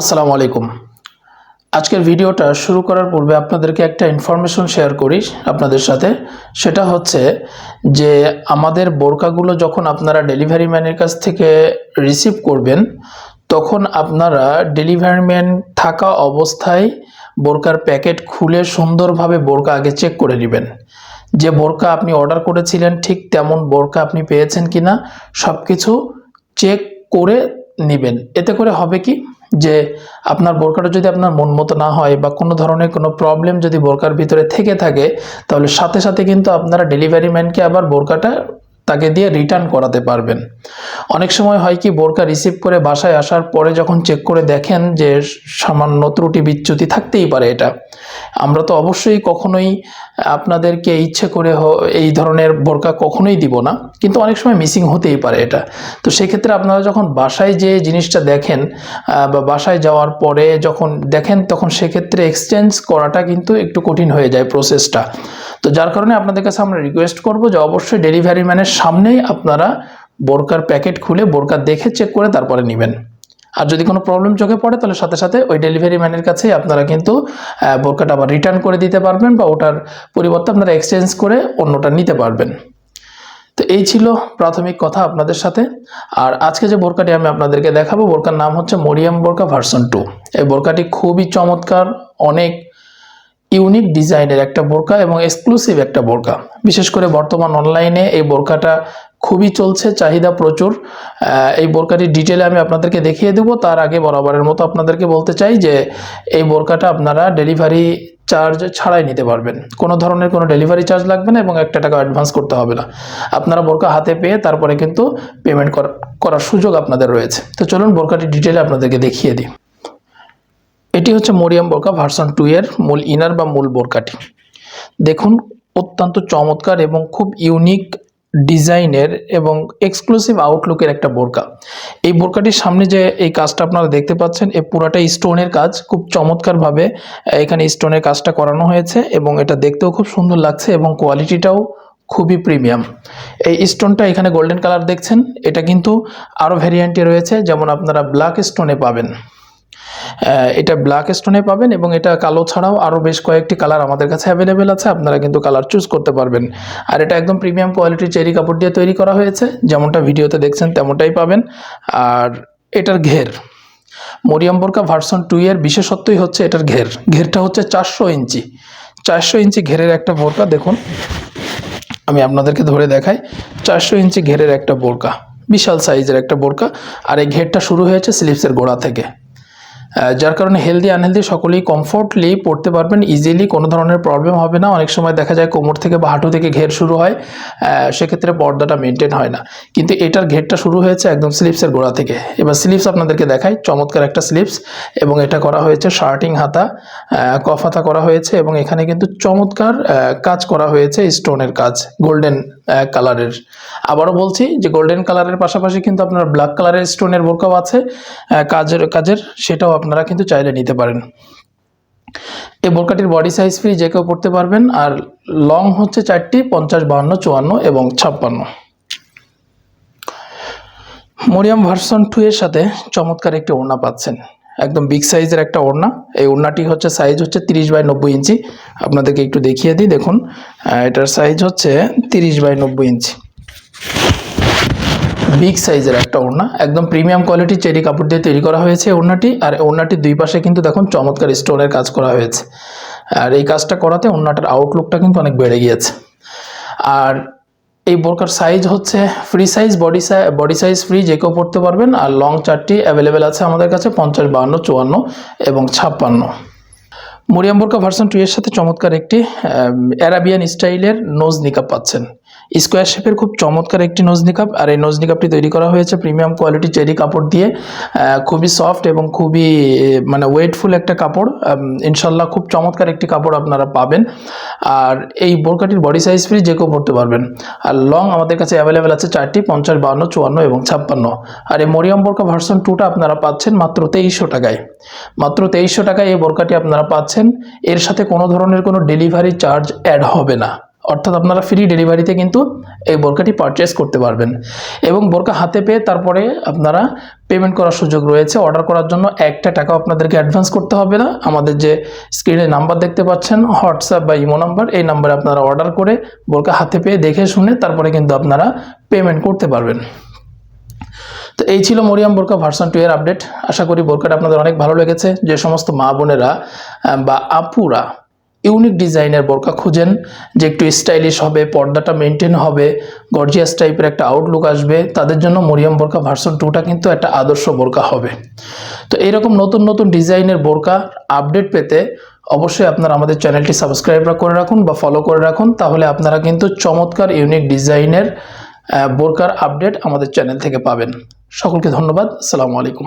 আসসালামু আলাইকুম। আজকের ভিডিওটা শুরু করার পূর্বে আপনাদেরকে একটা ইনফরমেশন শেয়ার করি আপনাদের সাথে। সেটা হচ্ছে যে আমাদের বোরকাগুলো যখন আপনারা ডেলিভারি ম্যানের কাছ থেকে রিসিভ করবেন, তখন আপনারা ডেলিভারি ম্যান থাকা অবস্থায় বোরকার প্যাকেট খুলে সুন্দরভাবে বোরকা আগে চেক করে নেবেন। যে বোরকা আপনি অর্ডার করেছিলেন, ঠিক তেমন বোরকা আপনি পেয়েছেন কিনা সব কিছু চেক করে নেবেন। এতে করে হবে কি? যে আপনার বোরকাটা যদি আপনার মন মতো না হয় বা কোনো ধরনের কোনো প্রবলেম যদি বোরকার ভিতরে থেকে থাকে, তাহলে সাথে সাথে কিন্তু আপনারা ডেলিভারি ম্যানকে আবার বোরকাটা তাকে দিয়ে রিটার্ন করাতে পারবেন। অনেক সময় হয় কি, বোরকা রিসিভ করে বাসায় আসার পরে যখন চেক করে দেখেন যে সামান্য ত্রুটি বিচ্যুতি থাকতেই পারে এটা। আমরা তো অবশ্যই কখনোই আপনাদেরকে ইচ্ছে করে এই ধরনের বোরকা কখনোই দিব না, কিন্তু অনেক সময় মিসিং হতেই পারে এটা। তো সেক্ষেত্রে আপনারা যখন বাসায় যে জিনিসটা দেখেন বা বাসায় যাওয়ার পরে যখন দেখেন, তখন সেক্ষেত্রে এক্সচেঞ্জ করাটা কিন্তু একটু কঠিন হয়ে যায় প্রসেসটা তো যার কারণে আপনাদের কাছে আমরা রিকোয়েস্ট করব যে অবশ্যই ডেলিভারি ম্যানের সামনেই আপনারা বোরকার প্যাকেট খুলে বোরকা দেখে চেক করে তারপরে নেবেন। আর যদি কোনো প্রবলেম চোখে পড়ে, তাহলে সাথে সাথে ওই ডেলিভারি ম্যানের কাছেই আপনারা কিন্তু বোরকাটা আবার রিটার্ন করে দিতে পারবেন বা ওটার পরিবর্তে আপনারা এক্সচেঞ্জ করে অন্যটা নিতে পারবেন। তো এই ছিল প্রাথমিক কথা আপনাদের সাথে। আর আজকে যে বোরকাটি আমি আপনাদেরকে দেখাবো, বোরকার নাম হচ্ছে মরিয়াম বোরকা ভার্সন টু এই বোরকাটি খুবই চমৎকার, অনেক ইউনিক ডিজাইনের একটা বোরকা এবং এক্সক্লুসিভ একটা বোরকা। বিশেষ করে বর্তমান অনলাইনে এই বোরকাটা খুবই চলছে, চাহিদা প্রচুর। এই বোরকাটির ডিটেলে আমি আপনাদেরকে দেখিয়ে দেবো। তার আগে বরাবরের মতো আপনাদেরকে বলতে চাই যে, এই বোরকাটা আপনারা ডেলিভারি চার্জ ছাড়াই নিতে পারবেন। কোনো ধরনের কোনো ডেলিভারি চার্জ লাগবে না এবং একটা টাকা অ্যাডভান্স করতে হবে না। আপনারা বোরকা হাতে পেয়ে তারপরে কিন্তু পেমেন্ট করার সুযোগ আপনাদের রয়েছে। তো চলুন বোরকাটির ডিটেলে আপনাদেরকে দেখিয়ে দিই। এটি হচ্ছে মরিয়াম বোরকা ভার্সন টু এর মূল ইনার বা মূল বোরকাটি। দেখুন, অত্যন্ত চমৎকার এবং খুব ইউনিক ডিজাইনের এবং এক্সক্লুসিভ আউটলুকের একটা বোরকা। এই বোরকাটির সামনে যে এই কাজটা আপনারা দেখতে পাচ্ছেন এই পুরাটাই স্টোনের কাজ। খুব চমৎকারভাবে এখানে স্টোনের কাজটা করানো হয়েছে এবং এটা দেখতেও খুব সুন্দর লাগছে এবং কোয়ালিটিটাও খুবই প্রিমিয়াম এই স্টোনটা এখানে গোল্ডেন কালার দেখছেন, এটা কিন্তু আরও ভ্যারিয়েন্টে রয়েছে, যেমন আপনারা ব্ল্যাক স্টোনে পাবেন। এটা ব্ল্যাক স্টোনে পাবেন এবং এটা কালো ছাড়াও আরও বেশ কয়েকটি কালার আমাদের কাছে অ্যাভেলেবেল আছে, আপনারা কিন্তু কালার চুজ করতে পারবেন। আর এটা একদম প্রিমিয়াম কোয়ালিটির চেরি কাপড় দিয়ে তৈরি করা হয়েছে, যেমনটা ভিডিওতে দেখছেন তেমনটাই পাবেন। আর এটার ঘের, মরিয়াম বোরকা ভার্সন টু এর বিশেষত্বই হচ্ছে এটার ঘের। ঘেরটা হচ্ছে চারশো ইঞ্চি। চারশো ইঞ্চি ঘেরের একটা বোরকা, দেখুন, আমি আপনাদেরকে ধরে দেখাই। চারশো ইঞ্চি ঘেরের একটা বোরকা, বিশাল সাইজের একটা বোরকা। আর এই ঘেরটা শুরু হয়েছে স্লিপসের গোড়া থেকে। যার কারণে হেলদি আনহেলদি সকলেই কমফোর্টলি পড়তে পারবেন। ইজিলি কোনো ধরনের প্রবলেম হবে না। অনেক সময় দেখা যায় কোমর থেকে বা হাঁটু থেকে ঘের শুরু হয় সেক্ষেত্রে পর্দাটা মেনটেন হয় না। কিন্তু এটার ঘেরটা শুরু হয়েছে একদম স্লিপসের গোড়া থেকে। এবার স্লিপস আপনাদেরকে দেখাই। চমৎকার একটা স্লিপস এবং এটা করা হয়েছে শার্টিং হাতা কফ হাতা করা হয়েছে এবং এখানে কিন্তু চমৎকার কাজ করা হয়েছে স্টোনের কাজ গোল্ডেন কালারের আবারও বলছি যে গোল্ডেন কালারের পাশাপাশি কিন্তু আপনার ব্ল্যাক কালারের স্টোনের বোরকাও আছে। কাজের কাজের সেটাও আপনারা কিন্তু চাইলে নিতে পারেন। এই বোরকাটির বডি সাইজ ফ্রি যে কেউ পড়তে পারবেন, আর লং হচ্ছে চারটি, পঞ্চাশ, বাহান্ন, চুয়ান্ন এবং ছাপ্পান্ন। মরিয়াম ভার্সন টু এর সাথে চমৎকার একটি ওড়না পাচ্ছেন। একদম বিগ সাইজের একটা ওড়না। এই ওড়নাটি হচ্ছে সাইজ হচ্ছে তিরিশ বাই নব্বই ইঞ্চি। আপনাদেরকে একটু দেখিয়ে দিই, দেখুন। এটার সাইজ হচ্ছে তিরিশ বাই নব্বই ইঞ্চি। বিগ সাইজের একটা ওড়না, একদম প্রিমিয়াম কোয়ালিটি চেরি কাপড় দিয়ে তৈরি করা হয়েছে ওড়নাটি, আর ওড়নাটির দুই পাশে কিন্তু দেখুন চমৎকার স্টোনের কাজ করা হয়েছে। আর এই কাজটা করাতে ওড়নাটার আউটলুকটা কিন্তু অনেক বেড়ে গিয়েছে। আর এই বোরকার সাইজ হচ্ছে free size body size body size free যে কেউ পড়তে পারবেন, আর লং চারটি অ্যাভেলেবেল আছে আমাদের কাছে, পঞ্চাশ, বাহান্ন, চুয়ান্ন এবং ছাপ্পান্ন। মরিয়াম বোরকা ভার্সন টু এর সাথে চমৎকার একটি অ্যারাবিয়ান স্টাইলের নোজ নিকাপ পাচ্ছেন। স্কোয়ার শেপের খুব চমৎকার একটি নোজ নিকাপ আর এই নোজ নিকাপটি তৈরি করা হয়েছে প্রিমিয়াম কোয়ালিটি চেরি কাপড় দিয়ে। খুবই সফট এবং খুবই মানে ওয়েটফুল একটা কাপড়। ইনশাল্লাহ খুব চমৎকার একটি কাপড় আপনারা পাবেন। আর এই বোরকাটির বডি সাইজ ফ্রি যে কেউ পড়তে পারবেন। আর লং আমাদের কাছে অ্যাভেলেবেল আছে চারটি, পঞ্চাশ, বাহান্ন, চুয়ান্ন এবং ছাপ্পান্ন। আর এই মরিয়াম বোরকা ভার্সন টুটা আপনারা পাচ্ছেন মাত্র তেইশশো টাকায়। মাত্র তেইশশো টাকায় এই বোরকাটি আপনারা পাচ্ছেন। এর সাথে কোনো ধরনের কোনো ডেলিভারি চার্জ অ্যাড হবে না। অর্থাৎ আপনারা ফ্রি ডেলিভারিতে কিন্তু এই বোরকাটি পারচেস করতে পারবেন। এবং বোরকা হাতে পেয়ে তারপরে আপনারা পেমেন্ট করার সুযোগ রয়েছে। অর্ডার করার জন্য একটা টাকাও আপনাদেরকে অ্যাডভান্স করতে হবে না। আমাদের যে স্ক্রিনে নাম্বার দেখতে পাচ্ছেন হোয়াটসঅ্যাপ বা ইমো নাম্বার এই নাম্বারে আপনারা অর্ডার করে বোরকা হাতে পেয়ে দেখে শুনে তারপরে কিন্তু আপনারা পেমেন্ট করতে পারবেন। তো এই ছিল মরিয়াম বোরকা ভার্সন টু এর আপডেট আশা করি বোরকাটা আপনাদের অনেক ভালো লেগেছে। যে সমস্ত মা বোনেরা বা আপুরা ইউনিক ডিজাইনের বোরকা খুঁজেন, যে একটু স্টাইলিশ হবে, পর্দাটা মেনটেন হবে গর্জিয়াস টাইপের একটা আউটলুক আসবে, তাদের জন্য মরিয়াম বোরকা ভার্সন টুটা কিন্তু একটা আদর্শ বোরকা হবে। তো এরকম নতুন নতুন ডিজাইনের বোরকা আপডেট পেতে অবশ্যই আপনারা আমাদের চ্যানেলটি সাবস্ক্রাইব করে রাখুন বা ফলো করে রাখুন, তাহলে আপনারা কিন্তু চমৎকার ইউনিক ডিজাইনের বোরকার আপডেট আমাদের চ্যানেল থেকে পাবেন। সকলকে ধন্যবাদ, আসসালামু আলাইকুম।